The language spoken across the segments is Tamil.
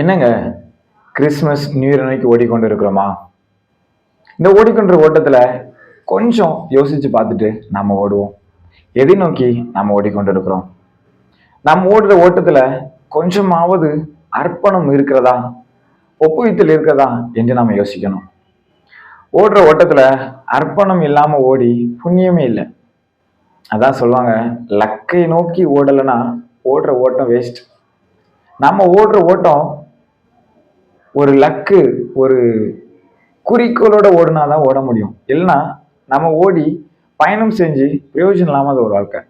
என்னங்க? கிறிஸ்மஸ் நியூ இயர் அன்னைக்கு ஓடிக்கொண்டு இருக்கிறோமா இந்த ஓடிக்கொண்டு ஓட்டத்தில் கொஞ்சம் யோசித்து பார்த்துட்டு நாம் ஓடுவோம். எதை நோக்கி நாம் ஓடிக்கொண்டு இருக்கிறோம் நம்ம ஓடுற ஓட்டத்தில் கொஞ்சமாவது அர்ப்பணம் இருக்கிறதா? ஒப்புவித்தல் இருக்கிறதா? என்று நாம் யோசிக்கணும். ஓடுற ஓட்டத்தில் அர்ப்பணம் இல்லாமல் ஓடி புண்ணியமே இல்லை. அதான் சொல்லுவாங்க லக்கை நோக்கி ஓடலைன்னா ஓடுற ஓட்டம் வேஸ்ட் நம்ம ஓடுற ஓட்டம் ஒரு லக்கு ஒரு குறிக்கோளோட ஓடுனா தான் ஓட முடியும். இல்லைன்னா நம்ம ஓடி பயணம் செஞ்சு பிரயோஜனம் இல்லாமல் அது ஒரு வாழ்க்கை.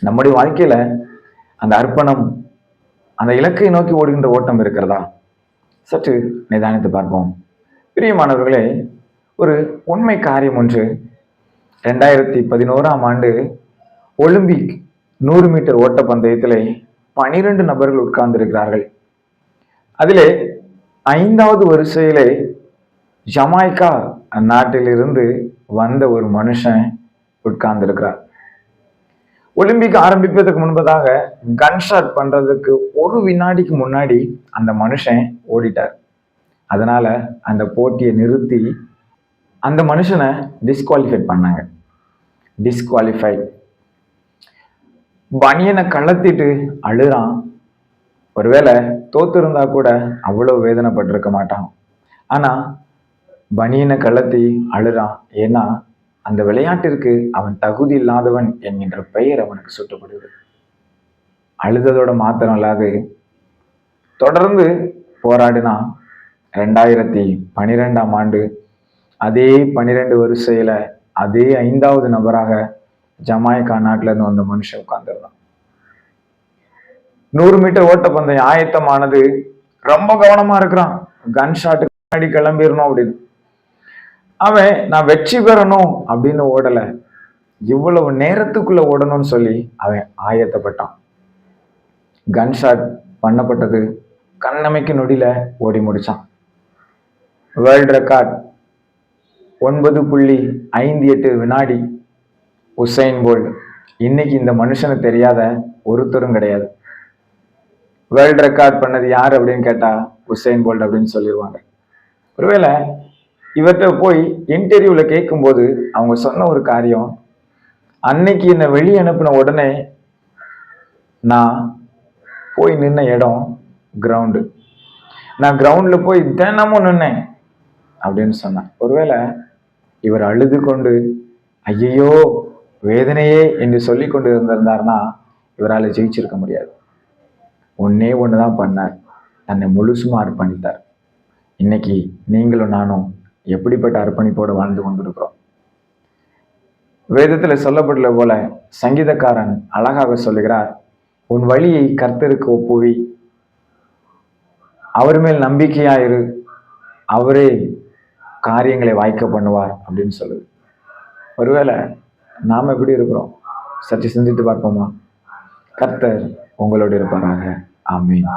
நம்முடைய வாழ்க்கையில் அந்த அர்ப்பணம் அந்த இலக்கை நோக்கி ஓடுகின்ற ஓட்டம் இருக்கிறதா? சற்று நிதானித்து பார்ப்போம். பிரியமானவர்களே ஒரு உண்மை காரியம் ஒன்று. ரெண்டாயிரத்தி பதினோராம் ஆண்டு ஒலிம்பிக் நூறு மீட்டர் ஓட்ட பந்தயத்தில் பனிரெண்டு நபர்கள் உட்கார்ந்திருக்கிறார்கள். அதிலே ஐந்தாவது வரிசையிலே ஜமாய்க்கா நாட்டிலிருந்து வந்த ஒரு மனுஷன் உட்கார்ந்திருக்கிறார். ஒலிம்பிக் ஆரம்பிப்பதற்கு முன்பதாக கன்ஷாட் பண்றதுக்கு ஒரு வினாடிக்கு முன்னாடி அந்த மனுஷன் ஓடிட்டார். அதனால அந்த போட்டியை நிறுத்தி அந்த மனுஷனை டிஸ்குவாலிஃபை பண்ணாங்க. டிஸ்குவாலிஃபை பனியனை கலத்திட்டு அழுறான். ஒருவேளை தோத்துருந்தா கூட அவ்வளோ வேதனைப்பட்டிருக்க மாட்டான். ஆனால் பனியனை கலத்தி அழுறான். ஏன்னா அந்த விளையாட்டிற்கு அவன் தகுதி இல்லாதவன் என்கின்ற பெயர் அவனுக்கு சுட்டப்படுது அழுததோட மாத்திரம் இல்லாது தொடர்ந்து போராடினா ரெண்டாயிரத்தி பனிரெண்டாம் ஆண்டு அதே பனிரெண்டு வரிசையில் அதே ஐந்தாவது நபராக ஜமாய்கா நாட்டிலேருந்து வந்த மனுஷன் உட்காந்துருந்தான் நூறு மீட்டர் ஓட்டப்பந்தயம் ஆயத்தமானது. ரொம்ப கவனமா இருக்கிறான். கன் ஷாட்டுக்கு முன்னாடி கிளம்பிடணும் அப்படின்னு. அவன் நான் வெற்றி பெறணும் அப்படின்னு ஓடல. இவ்வளவு நேரத்துக்குள்ள ஓடணும்னு சொல்லி அவன் ஆயத்தப்பட்டான். கன் ஷாட் பண்ணப்பட்டது. கண்ணமைக்கு நொடியில ஓடி முடிச்சான். வேர்ல்ட் ரெக்கார்ட் ஒன்பது புள்ளி ஐந்து எட்டு வினாடி உசைன் போல்ட். இன்னைக்கு இந்த மனுஷனுக்கு தெரியாத ஒருத்தரும் கிடையாது. வேர்ல்டு ரெக்கார்ட் பண்ணது யார் அப்படின்னு கேட்டால் உசைன் போல்ட் அப்படின்னு சொல்லிடுவாங்க ஒருவேளை இவர்கிட்ட போய் இன்டர்வியூவில் கேட்கும்போது அவங்க சொன்ன ஒரு காரியம் அன்னைக்கு என்னை வெளியே அனுப்பின உடனே நான் போய் நின்ன இடம் கிரவுண்டு நான் கிரவுண்டில் போய் தினமும் நின்னேன் அப்படின்னு சொன்னேன். ஒருவேளை இவர் அழுது கொண்டு ஐயையோ வேதனையே என்று சொல்லி கொண்டு இருந்திருந்தார்னா இவரால் ஜெயிச்சிருக்க முடியாது. ஒன்றே ஒன்று தான் பண்ணார். தன்னை முழுசுமா அர்ப்பணித்தார். இன்னைக்கு நீங்களும் நானும் எப்படிப்பட்ட அர்ப்பணிப்போடு வாழ்ந்து கொண்டிருக்கிறோம். வேதத்தில் சொல்லப்பட்டுள்ள போல சங்கீதக்காரன் அழகாக சொல்லுகிறார் உன் வழியை கர்த்தருக்கு ஒப்புவி. அவர் மேல் நம்பிக்கையாயிரு அவரே காரியங்களை வாய்க்க பண்ணுவார் அப்படின்னு சொல்லுது. ஒருவேளை நாம் எப்படி இருக்கிறோம்? சற்று சிந்தித்து பார்ப்போமா? கர்த்தர் உங்களோடு இருப்பாராக. ஆமீன்.